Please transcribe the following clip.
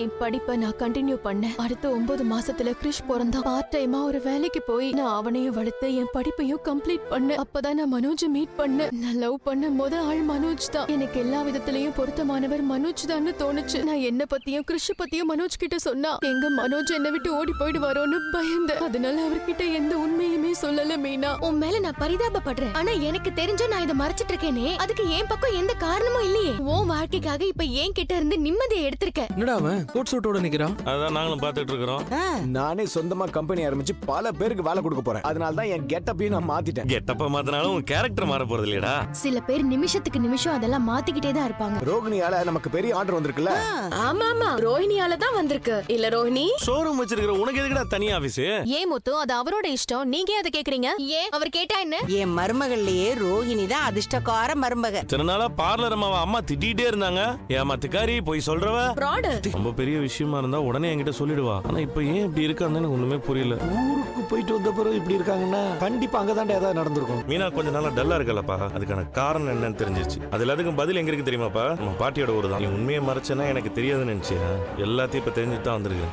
என் படிப்பை நான் கண்டினியூ பண்ணேன் அடுத்த ஒன்பது மாசத்துல கிரிஷ் பிறந்தான் பார்ட் டைமா ஒரு வேலைக்கு போய் நான் அவனையும் வளர்த்து என் படிப்பையும் கம்ப்ளீட் பண்ண அப்பதான் நான் மனோஜை மீட் பண்ணேன். நான் லவ் பண்ண முத ஆள் மனோஜ் தான். எனக்கு எல்லா விதத்திலயும் பொருத்தமானவர் மனோஜ் தான் தோணுச்சு. நான் என்ன பத்தியும் கிரிஷ் பத்தியும் மனோஜ் கிட்ட சொன்னா எங்க மனோஜ் என்னை விட்டு ஓடி போயிடுவாரோன்னு பயந்த அதனால அவர்கிட்ட எந்த உண்மையுமே சொல்லல மீனா. உன் மேல நான் பரிதாபப்படுறேன். ஆனா எனக்கு தெரிஞ்ச நான் இதை மறைச்சிட்டு இருக்கேனே. அதுக்கு என் பக்கம் எந்த காரணமும் இல்லையே. உன் வாழ்க்கைக்காக இப்ப என் கிட்ட இருந்து நிம்மதியை எடுத்திருக்க? என்னடா அவன்? கோட் சூட்டோட நிக்கிறான். அதான் நாங்களும் பார்த்துட்டு இருக்கிறோம். நானே சொந்தமா கம்பெனி ஆரம்பிச்சு பல பேருக்கு வேலை கொடுக்க போறேன். அதனால தான் என் கெட்டப்பையும் நான் மாத்திட்டேன். கெட்டப்ப மாத்தினாலும் உன் கேரக்டர் மாற போறது இல்லையடா. சில பேர் நிமிஷத்துக்கு நிமிஷம் அதெல்லாம் மாத்திக்கிட்டே தான் இருப்பாங்க. ரோகிணியால நமக்கு பெரிய ஆர்டர் வந்திருக்குல்ல? ஆமா ஆமா ரோஹிணியால தான் வந்திருக்கு. இல்ல ரோஹிணி? ஷோரூம் வச்சிருக்கிற உனக்கு எதுக்குடா தனி ஆபீஸ் ஏன் முத்து அது அவரோட இஷ்டம். நீங்க ஏன் அதை கேக்குறீங்க? ஏன் அவர் கேட்டா என்ன? என் மருமகள்லயே ரோகிணி தான் அதிர்ஷ்டக்கார மருமக. இத்தனை நாளா பார்லர் அம்மாவை அம்மா திட்டிகிட்டே இருந்தாங்க. ஏமா திக்காரி போய் சொல்றவ. ரொம்ப பெரிய விஷயமா இருந்தா உடனே என்கிட்ட சொல்லிடுவா. ஆனா இப்ப ஏன் இப்படி இருக்கான்னு எனக்கு ஒண்ணுமே புரியல. ஊருக்கு போயிட்டு வந்த பிறகு இப்படி இருக்காங்கன்னா கண்டிப்பா அங்கதான்டா ஏதாவது நடந்திருக்கும். மீனா கொஞ்ச நாளா டல்லா இருக்கலப்பா. அதுக்கான காரணம் என்னன்னு தெரிஞ்சிச்சு அது எல்லாத்துக்கும் பதில் எங்க இருக்கு தெரியுமாப்பா? நம்ம பாட்டியோட ஒரு தான் நீ உண்மையை மறைச்சேன்னா எனக்கு தெரியாதுன்னு நினைச்சியா? எல்லாத்தையும் இப்ப தெரிஞ்சுட்டு தான் வந்திருக்கேன்.